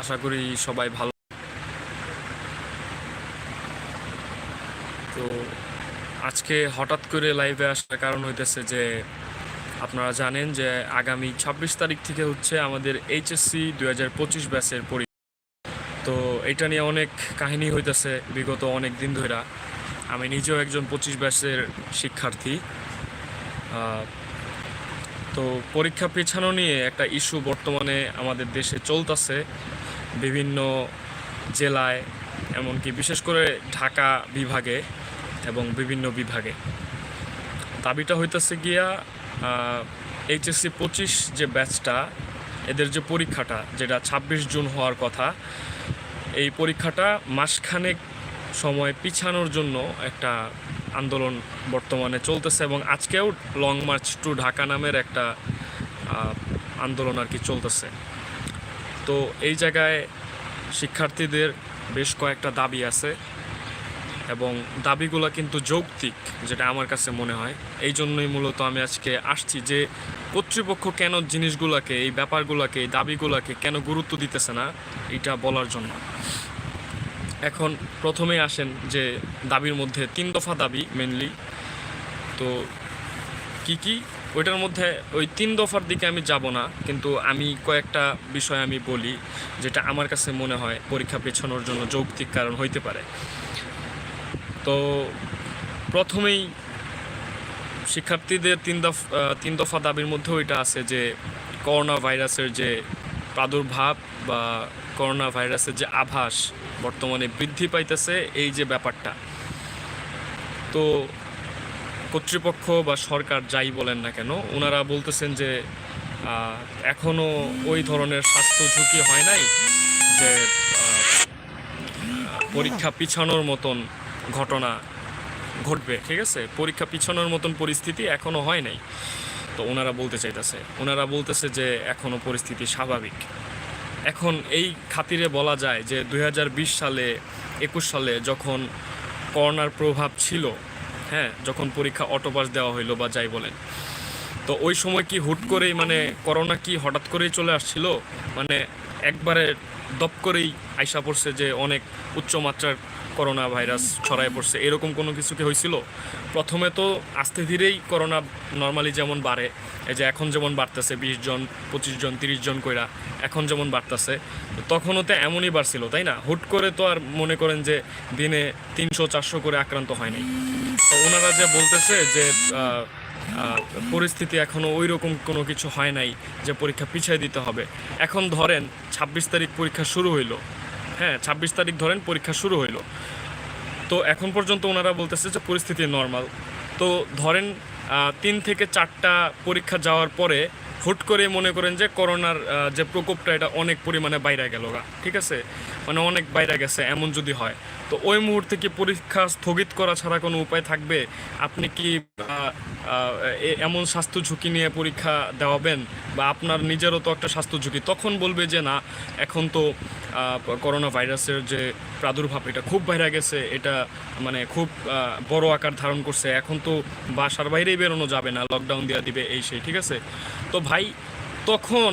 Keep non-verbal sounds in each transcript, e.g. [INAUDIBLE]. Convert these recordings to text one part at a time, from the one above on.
আশা করি সবাই ভালো। তো আজকে হঠাৎ করে লাইভে আসার কারণ হইতেছে যে, আপনারা জানেন যে আগামী ছাব্বিশ তারিখ থেকে হচ্ছে আমাদের এইচএসসি দুই হাজার পঁচিশ ব্যাচের পরীক্ষা। তো এটা নিয়ে অনেক কাহিনী হইতেছে বিগত অনেক দিন ধরে আমি নিজেও একজন পঁচিশ ব্যাচের শিক্ষার্থী। তো পরীক্ষা পেছানো নিয়ে একটা ইস্যু বর্তমানে আমাদের দেশে চলতেছে বিভিন্ন জেলায়, এমনকি বিশেষ করে ঢাকা বিভাগে এবং বিভিন্ন বিভাগে। দাবিটা হইতেছে গিয়া এইচএসসি পঁচিশ যে ব্যাচটা, এদের যে পরীক্ষাটা, যেটা ছাব্বিশ জুন হওয়ার কথা, এই পরীক্ষাটা মাসখানেক সময় পিছানোর জন্য একটা আন্দোলন বর্তমানে চলতেছে এবং আজকেও লং মার্চ টু ঢাকা নামের একটা আন্দোলন আর কি চলতেছে। তো এই জায়গায় শিক্ষার্থীদের বেশ কয়েকটা দাবি আছে এবং দাবিগুলো কিন্তু যৌক্তিক, যেটা আমার কাছে মনে হয়। এই জন্যই মূলত আমি আজকে আসছি যে কর্তৃপক্ষ কেন জিনিসগুলোকে, এই ব্যাপারগুলোকে, এই দাবিগুলোকে কেন গুরুত্ব দিতেছে না, এটা বলার জন্য। এখন প্রথমেই আসেন যে দাবির মধ্যে তিন দফা দাবি মেনলি তো কি কি? ওইটার মধ্যে ওই তিন দফার দিকে আমি যাব না, কিন্তু আমি কয়েকটা বিষয় আমি বলি, যেটা আমার কাছে মনে হয় পরীক্ষা পেছানোর জন্য যৌক্তিক কারণ হইতে পারে। তো প্রথমেই শিক্ষার্থীদের তিন দফা তিন দফা দাবির মধ্যে ওইটা আছে যে করোনা ভাইরাসের যে প্রাদুর্ভাব বা করোনা ভাইরাসের যে আভাস বর্তমানে বৃদ্ধি পাইতেছে এই যে ব্যাপারটা। তো কর্তৃপক্ষ বা সরকার যাই বলেন না কেন ওনারা বলতেছেন যে আহ, এখনও ওই ধরনের স্বাস্থ্য ঝুঁকি হয় নাই যে পরীক্ষা পিছানোর মতন ঘটনা ঘটবে ঠিক আছে? পরীক্ষা পিছানোর মতন পরিস্থিতি এখনও হয় নাই। তো ওনারা বলতে চাইতেছে। ওনারা বলতেছে যে এখনও পরিস্থিতি স্বাভাবিক। এখন এই খাতিরে বলা যায় যে দু হাজার বিশ সালে, একুশ সালে যখন করোনার প্রভাব ছিল হ্যাঁ যখন পরীক্ষা অটোপাস দেওয়া হইল বা যাই বলেন, তো ওই সময় কি হুট করেই মানে করোনা কি হঠাৎ করেই চলে আসছিল? মানে একবারে দপ করেই আইসা পড়ছে যে অনেক উচ্চমাত্রার করোনা ভাইরাস ছড়ায় পড়ছে। এরকম কোনো কিছু কি হয়েছিল? প্রথমে তো আস্তে ধীরেই করোনা নর্মালি যেমন বাড়ে, এই যে এখন যেমন বাড়তেছে বিশ জন, পঁচিশ জন, তিরিশ জন কইরা, এখন যেমন বাড়তেছে, তখনও তো এমনই বাড়ছিল, তাই না? হুট করে তো আর মনে করেন যে দিনে তিনশো, চারশো করে আক্রান্ত হয় নাই। তো ওনারা যে বলতেছে যে পরিস্থিতি এখনও ওই রকম কোনো কিছু হয় নাই যে পরীক্ষা পিছিয়ে দিতে হবে। এখন ধরেন ছাব্বিশ তারিখ পরীক্ষা শুরু হইল হ্যাঁ ছাব্বিশ তারিখ ধরেন পরীক্ষা শুরু হইল। তো এখন পর্যন্ত ওনারা বলতেছে যে পরিস্থিতি নর্মাল তো ধরেন তিন থেকে চারটা পরীক্ষা যাওয়ার পরে হুট করে মনে করেন যে করোনার যে প্রকোপটা এটা অনেক পরিমাণে বাইরে গেল ঠিক আছে? মানে অনেক বাইরে গেছে, এমন যদি হয়। তো ওই মুহূর্তে কি পরীক্ষা স্থগিত করা ছাড়া কোনো উপায় থাকবে? আপনি কি এমন স্বাস্থ্য ঝুঁকি নিয়ে পরীক্ষা দেওয়াবেন বা আপনার নিজেরও তো একটা স্বাস্থ্য ঝুঁকি? তখন বলবে যে, না, এখন তো করোনা ভাইরাসের যে প্রাদুর্ভাব, এটা খুব বাইরে গেছে, এটা মানে খুব বড় আকার ধারণ করছে, এখন তো বাসার বাইরেই বেরোনো যাবে না, লকডাউন দেওয়া দিবে, এই সেই, ঠিক আছে? তো ভাই, তখন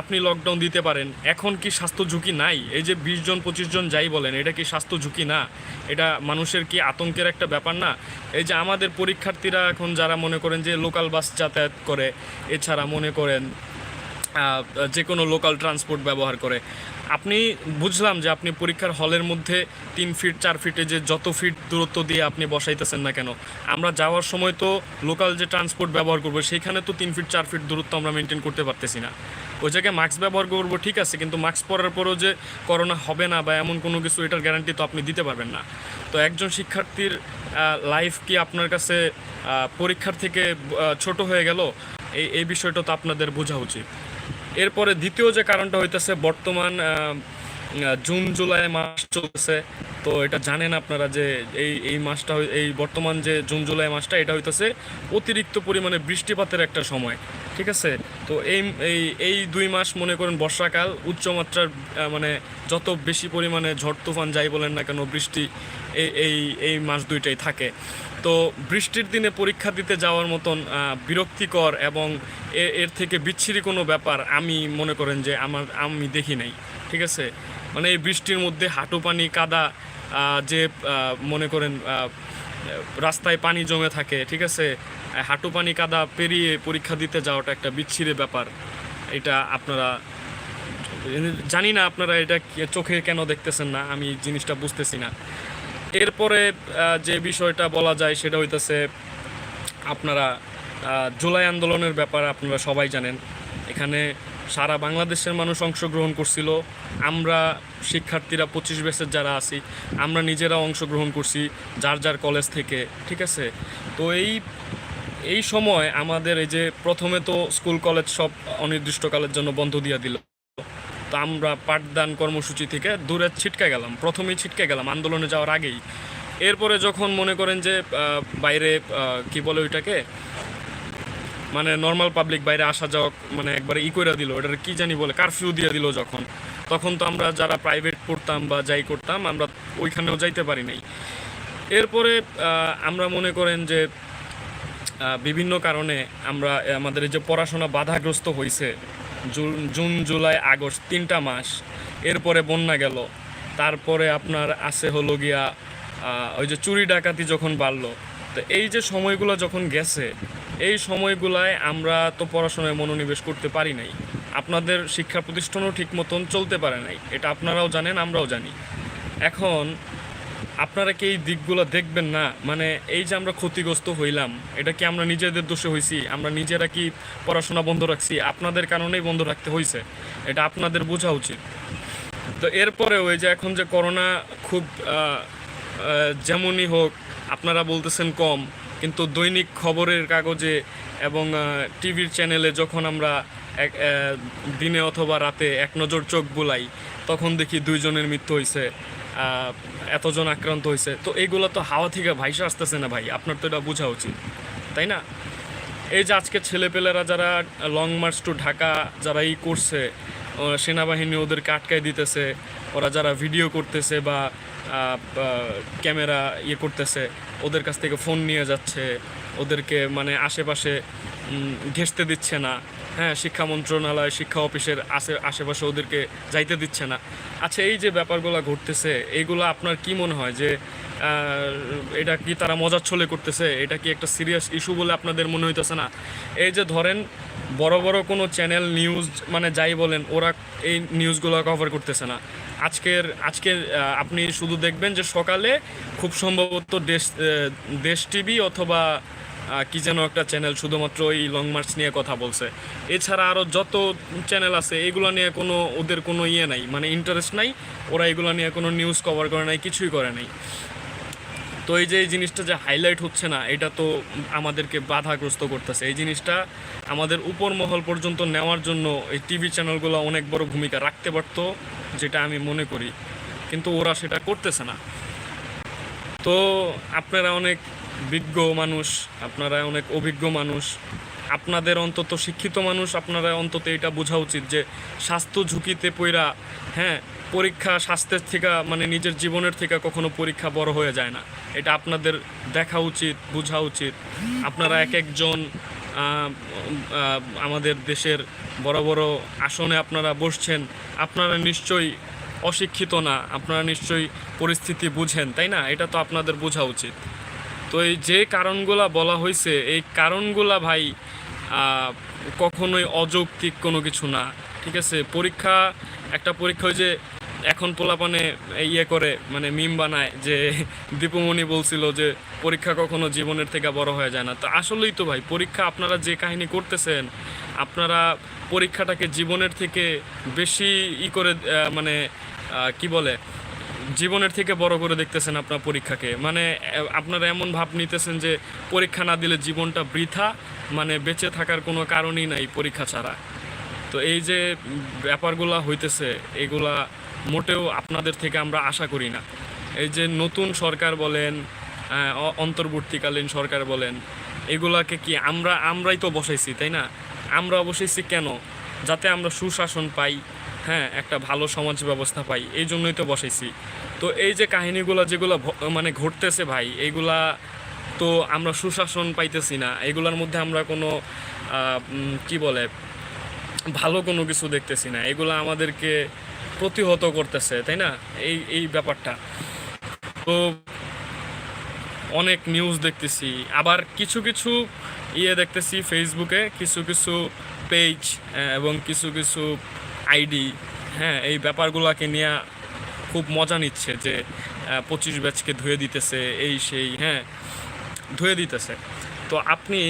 আপনি লকডাউন দিতে পারেন। এখন কি স্বাস্থ্য ঝুঁকি নাই? এই যে বিশ জন, পঁচিশ জন যাই বলেন, এটা কি স্বাস্থ্য ঝুঁকি না? এটা মানুষের কি আতঙ্কের একটা ব্যাপার না? এই যে আমাদের পরীক্ষার্থীরা এখন যারা মনে করেন যে লোকাল বাস যাতায়াত করে, এছাড়া মনে করেন যে কোনো লোকাল ট্রান্সপোর্ট ব্যবহার করে, আপনি বুঝলাম যে আপনি পরীক্ষার হলের মধ্যে তিন ফিট চার ফিটে যে যত ফিট দূরত্ব দিয়ে আপনি বসাইতেছেন না কেন? আমরা যাওয়ার সময় তো লোকাল যে ট্রান্সপোর্ট ব্যবহার করব সেইখানে তো তিন ফিট চার ফিট দূরত্ব আমরা মেনটেন করতে পারতেছি না। ওই জায়গায় মাস্ক ব্যবহার করব, ঠিক আছে, কিন্তু মাস্ক পরার পরও যে করোনা হবে না বা এমন কোনো কিছু, এটার গ্যারান্টি তো আপনি দিতে পারবেন না। তো একজন শিক্ষার্থীর লাইফ কি আপনার কাছে পরীক্ষার থেকে ছোট হয়ে গেল? এই এই বিষয়টা তো আপনাদের বোঝা উচিত। এরপরে দ্বিতীয় যে কারণটা হইতেছে, বর্তমান জুন, জুলাই মাস চলতেছে। তো এটা জানেন আপনারা যে এই এই মাসটা এই বর্তমান যে জুন, জুলাই মাসটা, এটা হইতেছে অতিরিক্ত পরিমাণে বৃষ্টিপাতের একটা সময়। ঠিক আছে? তো এই এই এই দুই মাস মনে করেন বর্ষাকাল, উচ্চমাত্রার মানে যত বেশি পরিমাণে ঝড় তুফান যাই বলেন না কেন, বৃষ্টি এই এই এই মাস দুইটাই থাকে। তো বৃষ্টির দিনে পরীক্ষা দিতে যাওয়ার মতন বিরক্তিকর এবং এর থেকে বিচ্ছিরি কোনো ব্যাপার আমি মনে করেন যে আমার, আমি দেখি নাই। ঠিক আছে? মানে এই বৃষ্টির মধ্যে হাঁটু পানি কাদা যে মনে করেন রাস্তায় পানি জমে থাকে, ঠিক আছে? হাঁটু পানি কাদা পেরিয়ে পরীক্ষা দিতে যাওয়াটা একটা বিচ্ছিরি ব্যাপার। এটা আপনারা, জানি না আপনারা এটা চোখে কেন দেখতেছেন না, আমি জিনিসটা বুঝতেছি না। এরপরে যে বিষয়টা বলা যায় সেটা হইতেছে, আপনারা জুলাই আন্দোলনের ব্যাপার আপনারা সবাই জানেন। এখানে সারা বাংলাদেশের মানুষ অংশগ্রহণ করছিল। আমরা শিক্ষার্থীরা পঁচিশ বেসের যারা আছি, আমরা নিজেরা অংশগ্রহণ করছি যার যার কলেজ থেকে, ঠিক আছে? তো এই এই সময় আমাদের এই যে প্রথমে তো স্কুল, কলেজ সব অনির্দিষ্টকালের জন্য বন্ধ দিয়ে দিল। তো আমরা পাঠদান কর্মসূচি থেকে দূরে ছিটকে গেলাম, প্রথমেই ছিটকে গেলাম আন্দোলনে যাওয়ার আগেই। এরপরে যখন মনে করেন যে বাইরে কি বলে ওইটাকে? মানে নর্মাল পাবলিক বাইরে আসা যাওয়া মানে একবারে ই করে দিল, এটার কি জানি বলে কারফিউ দিয়ে দিল যখন। তখন তো আমরা যারা প্রাইভেট পড়তাম বা যাই করতাম, আমরা ওইখানেও যাইতে পারি নাই। এরপরে আমরা মনে করেন যে বিভিন্ন কারণে আমরা আমাদের যে পড়াশোনা বাধাগ্রস্ত হয়েছে জুন জুন, জুলাই, আগস্ট, তিনটা মাস, এরপরে বন্যা গেল, তারপরে আপনার আছে হলো গিয়া ওই যে চুরি ডাকাতি যখন বাড়লো, তো এই যে সময়গুলো যখন গেছে, এই সময়গুলায় আমরা তো পড়াশোনায় মনোনিবেশ করতে পারি নাই। আপনাদের শিক্ষা প্রতিষ্ঠানও ঠিক মতন চলতে পারে নাই, এটা আপনারাও জানেন, আমরাও জানি। এখন আপনারা কি এই দিকগুলো দেখবেন না? মানে এই যে আমরা ক্ষতিগ্রস্ত হইলাম, এটা কি আমরা নিজেদের দোষে হইছি? আমরা নিজেরা কি পড়াশোনা বন্ধ রাখছি? আপনাদের কারণেই বন্ধ রাখতে হয়েছে এটা আপনাদের বোঝা উচিত। তো এরপরে ওই যে এখন যে করোনা খুব যেমনই হোক, আপনারা বলতেছেন কম, কিন্তু দৈনিক খবরের কাগজে এবং টিভির চ্যানেলে যখন আমরা এক দিনে অথবা রাতে এক নজর চোখ বোলাই, তখন দেখি দুইজনের মৃত্যু হয়েছে এতজন আক্রান্ত হয়েছে তো এইগুলো তো হাওয়া থেকে ভাইসে আসতেছে না ভাই, আপনার তো এটা বোঝা উচিত। তাই না? এই যে আজকে ছেলেপেলেরা যারা লং মার্চ টু ঢাকা যারা ই করছে সেনাবাহিনী ওদেরকে আটকায় দিতেছে, ওরা যারা ভিডিও করতেছে বা ক্যামেরা ইয়ে করতেছে, ওদের কাছ থেকে ফোন নিয়ে যাচ্ছে, ওদেরকে মানে আশেপাশে ঘেঁষতে দিচ্ছে না। হ্যাঁ শিক্ষা মন্ত্রণালয়, শিক্ষা অফিসের আশে আশেপাশে ওদেরকে যাইতে দিচ্ছে না। আচ্ছা এই যে ব্যাপারগুলো ঘটতেছে এইগুলো আপনার কি মনে হয় যে এটা কি তারা মজার ছলে করতেছে? এটা কি একটা সিরিয়াস ইস্যু বলে আপনাদের মনে হইতেছে না? এই যে ধরেন বড় বড় কোনো চ্যানেল নিউজ মানে যাই বলেন ওরা এই নিউজগুলো কভার করতেছে না। আজকের আহ, আপনি শুধু দেখবেন যে সকালে খুব সম্ভবত দেশ দেশ টিভি অথবা কি যেন একটা চ্যানেল শুধুমাত্র এই লং মার্চ নিয়ে কথা বলছে। এছাড়া আরও যত চ্যানেল আছে, এগুলো নিয়ে কোনো ওদের কোনো ইয়ে নাই মানে ইন্টারেস্ট নাই, ওরা এগুলো নিয়ে কোনো নিউজ কভার করে নাই, কিছুই করে নাই। তো এই যে এই জিনিসটা যে হাইলাইট হচ্ছে না, এটা তো আমাদেরকে বাধাগ্রস্ত করতেছে। এই জিনিসটা আমাদের উপর মহল পর্যন্ত নেওয়ার জন্য এই টিভি চ্যানেলগুলো অনেক বড় ভূমিকা রাখতে পারতো, যেটা আমি মনে করি। কিন্তু ওরা সেটা করতেছে না। তো আপনারা অনেক বিজ্ঞ মানুষ আপনারা অনেক অভিজ্ঞ মানুষ। আপনাদের অন্তত শিক্ষিত মানুষ আপনারা অন্তত এটা বোঝা উচিত যে স্বাস্থ্য ঝুঁকিতে পইরা হ্যাঁ পরীক্ষা স্বাস্থ্যের থেকে মানে নিজের জীবনের থেকে কখনো পরীক্ষা বড় হয়ে যায় না। এটা আপনাদের দেখা উচিত, বোঝা উচিত। আপনারা এক একজন আমাদের দেশের বড় বড় আসনে আপনারা বসছেন, আপনারা নিশ্চয়ই অশিক্ষিত না, আপনারা নিশ্চয়ই পরিস্থিতি বুঝেন, তাই না? এটা তো আপনাদের বোঝা উচিত। তো এই যে কারণগুলা বলা হয়েছে এই কারণগুলা ভাই কখনোই অযৌক্তিক কোনো কিছু না, ঠিক আছে? পরীক্ষা, একটা পরীক্ষা যে এখন পোলাপানে ইয়ে করে মানে মিম বানায় যে [LAUGHS] দীপুমণি বলছিল যে পরীক্ষা কখনো জীবনের থেকে বড় হয়ে যায় না। তো আসলেই তো ভাই, পরীক্ষা আপনারা যে কাহিনী করতেছেন, আপনারা পরীক্ষাটাকে জীবনের থেকে বেশি ই করে মানে কি বলে? জীবনের থেকে বড় করে দেখতেছেন আপনার পরীক্ষাকে। মানে আপনারা এমন ভাব নিতেছেন যে পরীক্ষা না দিলে জীবনটা বৃথা মানে বেঁচে থাকার কোনো কারণই নাই পরীক্ষা ছাড়া। তো এই যে ব্যাপারগুলা হইতেছে, এগুলা মোটেও আপনাদের থেকে আমরা আশা করি না। এই যে নতুন সরকার বলেন অন্তর্বর্তীকালীন সরকার বলেন, এগুলাকে কি আমরা, আমরাই তো বসাইছি, তাই না? আমরা বসাইছি কেন? যাতে আমরা সুশাসন পাই হ্যাঁ একটা ভালো সমাজ ব্যবস্থা পাই, এই জন্যই তো বসাইছি। তো এই যে কাহিনীগুলো যেগুলো মানে ঘটতেছে ভাই, এইগুলা তো আমরা সুশাসন পাইতেছি না। এগুলোর মধ্যে আমরা কোনো কি বলে, ভালো কোনো কিছু দেখতেছি না। এগুলো আমাদেরকে প্রতিহত করতেছে, তাই না? এই এই ব্যাপারটা। তো অনেক নিউজ দেখতেছি। আবার কিছু কিছু ইয়ে দেখতেছি ফেসবুকে কিছু কিছু পেজ এবং কিছু কিছু আইডি হ্যাঁ এই ব্যাপারগুলোকে নিয়ে খুব মজা নিচ্ছে যে পঁচিশ ব্যাচকে ধুয়ে দিতেছে, এই সেই হ্যাঁ ধুয়ে দিতেছে। তো আপনি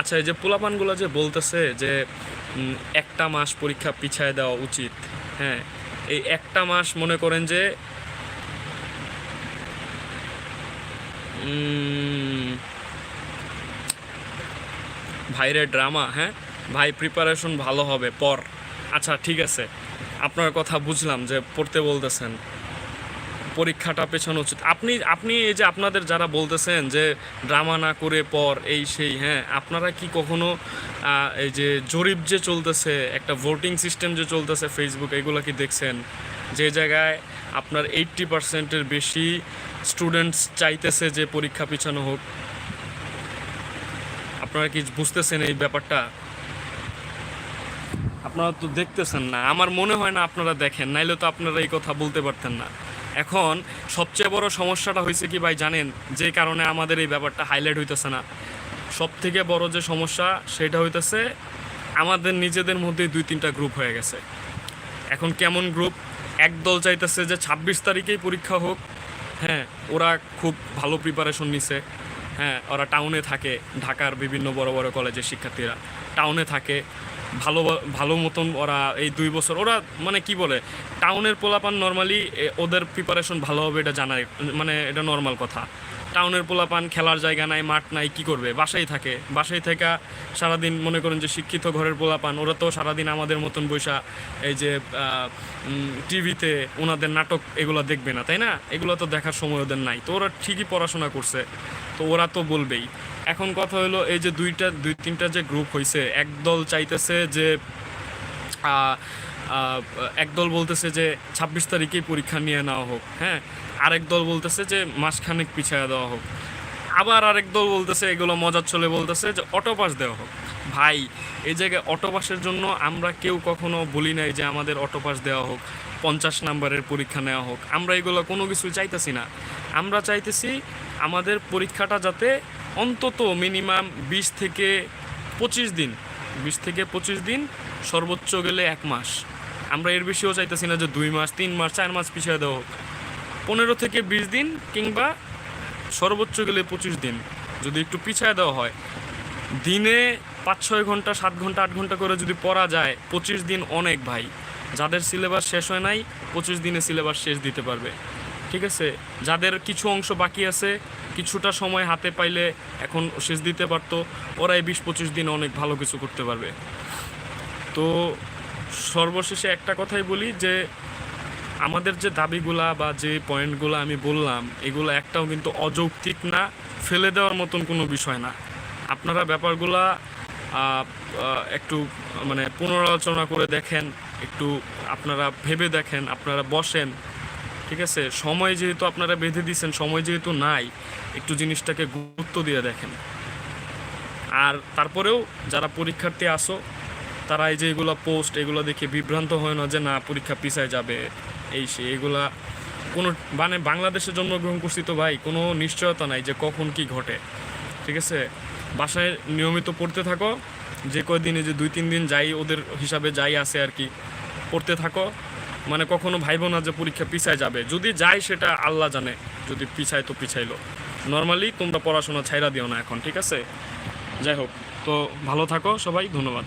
আচ্ছা এই যে পোলাপানগুলো যে বলতেছে যে একটা মাস পরীক্ষা পিছায় দেওয়া উচিত হ্যাঁ এই একটা মাস মনে করেন যে ভাইরে ড্রামা হ্যাঁ ভাই প্রিপারেশন ভালো হবে, পর। আচ্ছা ঠিক আছে। আপনার কথা বুঝলাম যে পড়তে বলতেছেন। পরীক্ষাটা পেছানো উচিত আপনি আপনি এই যে আপনাদের যারা বলতেছেন যে ড্রামা না করে পর এই সেই হ্যাঁ আপনারা কি কখনো এই যে জরিপ যে চলতেছে, একটা ভোটিং সিস্টেম যে চলতেছে ফেসবুক এগুলো কি দেখছেন? যে জায়গায় আপনার এইট্টি পার্সেন্টের বেশি স্টুডেন্টস চাইতেছে যে পরীক্ষা পিছানো হোক। আপনারা কি বুঝতেছেন এই ব্যাপারটা? আপনারা তো দেখতেছেন না। আমার মনে হয় না আপনারা দেখেন, নাইলে তো আপনারা এই কথা বলতে পারতেন না। এখন সবচেয়ে বড় সমস্যাটা হয়েছে কি ভাই জানেন? যে কারণে আমাদের এই ব্যাপারটা হাইলাইট হইতেছে না। সব থেকে বড় যে সমস্যা, সেটা হইতেছে আমাদের নিজেদের মধ্যেই দুই, তিনটা গ্রুপ হয়ে গেছে। এখন কেমন গ্রুপ এক দল চাইতেছে যে ছাব্বিশ তারিখেই পরীক্ষা হোক। হ্যাঁ ওরা খুব ভালো প্রিপারেশন নিছে। হ্যাঁ ওরা টাউনে থাকে, ঢাকার বিভিন্ন বড় বড় কলেজের শিক্ষার্থীরা। টাউনে থাকে ভালো ভালো মতন ওরা এই দুই বছর, ওরা মানে কি বলে, টাউনের পোলাপান নর্মালি ওদের প্রিপারেশন ভালো হবে এটা জানাই মানে এটা নর্মাল কথা। টাউনের পোলাপান খেলার জায়গা নাই, মাঠ নাই, কি করবে? বাসায় থাকে। বাসায় থেকে সারাদিন মনে করেন যে শিক্ষিত ঘরের পোলাপান, ওরা তো সারাদিন আমাদের মতন বৈশা এই যে টিভিতে ওনাদের নাটক এগুলো দেখবে না, তাই না? এগুলো তো দেখার সময় ওদের নাই। তো ওরা ঠিকই পড়াশোনা করছে। তো ওরা তো বলবেই। এখন কথা হলো এই যে দুইটা, দুই তিনটা যে গ্রুপ হয়েছে একদল চাইতেছে যে একদল বলতেছে যে ছাব্বিশ তারিখেই পরীক্ষা নিয়ে নেওয়া হোক হ্যাঁ? আরেক দল বলতেছে যে মাসখানেক পিছিয়ে দেওয়া হোক। আবার আরেক দল বলতেছে, এগুলো মজার চলে বলতেছে যে অটো পাস দেওয়া হোক। ভাই, এই জায়গায় অটো পাসের জন্য আমরা কেউ কখনো বলি নাই যে আমাদের অটো পাস দেওয়া হোক, পঞ্চাশ নাম্বারের পরীক্ষা নেওয়া হোক। আমরা এগুলো কোনো কিছু চাইতেছি না। আমরা চাইতেছি আমাদের পরীক্ষাটা যাতে অন্তত মিনিমাম বিশ থেকে পঁচিশ দিন, বিশ থেকে পঁচিশ দিন সর্বোচ্চ গেলে এক মাস। আমরা এর বেশিও চাইতেছি না যে দুই মাস, তিন মাস, চার মাস পিছিয়ে দেওয়া হোক। পনেরো থেকে বিশ দিন কিংবা সর্বোচ্চ গেলে পঁচিশ দিন, যদি একটু পিছায় দেওয়া হয়। দিনে পাঁচ, ছয় ঘণ্টা, সাত ঘণ্টা, আট ঘণ্টা করে যদি পড়া যায়, পঁচিশ দিন অনেক ভাই। যাদের সিলেবাস শেষ হয় নাই, পঁচিশ দিনে সিলেবাস শেষ দিতে পারবে। ঠিক আছে? যাদের কিছু অংশ বাকি আছে কিছুটা সময় হাতে পাইলে এখন শেষ দিতে পারতো। ওরা এই বিশ পঁচিশ দিন অনেক ভালো কিছু করতে পারবে। তো সর্বশেষে একটা কথাই বলি যে, আমাদের যে দাবিগুলা বা যে পয়েন্টগুলো আমি বললাম, এগুলো একটাও কিন্তু অযৌক্তিক না, ফেলে দেওয়ার মতন কোনো বিষয় না। আপনারা ব্যাপারগুলা একটু মানে পুনরালোচনা করে দেখেন, একটু আপনারা ভেবে দেখেন, আপনারা বসেন। ঠিক আছে? সময় যেহেতু আপনারা বেঁধে দিয়েছেন, সময় যেহেতু নাই, একটু জিনিসটাকে গুরুত্ব দিয়ে দেখেন। আর তারপরেও যারা পরীক্ষার্থী আসো তারা এই যে এগুলো পোস্ট এগুলো দেখে বিভ্রান্ত হয় না যে না, পরীক্ষা পিছায় যাবে, এই সে, এগুলা কোনো মানে বাংলাদেশে জন্মগ্রহণ করছি তো ভাই, কোনো নিশ্চয়তা নাই যে কখন কি ঘটে। ঠিক আছে? বাসায় নিয়মিত পড়তে থাকো, যে কয়দিনে যে দুই তিন দিন যাই, ওদের হিসাবে যাই আছে আর কি, পড়তে থাকো। মানে কখনো ভাইব না যে পরীক্ষা পিছায় যাবে। যদি যায় সেটা আল্লাহ জানে, যদি পিছায় তো পিছাইলো। নর্মালি তোমরা পড়াশোনা ছাইরা দিও না এখন, ঠিক আছে? যাই হোক, তো ভালো থাকো সবাই, ধন্যবাদ।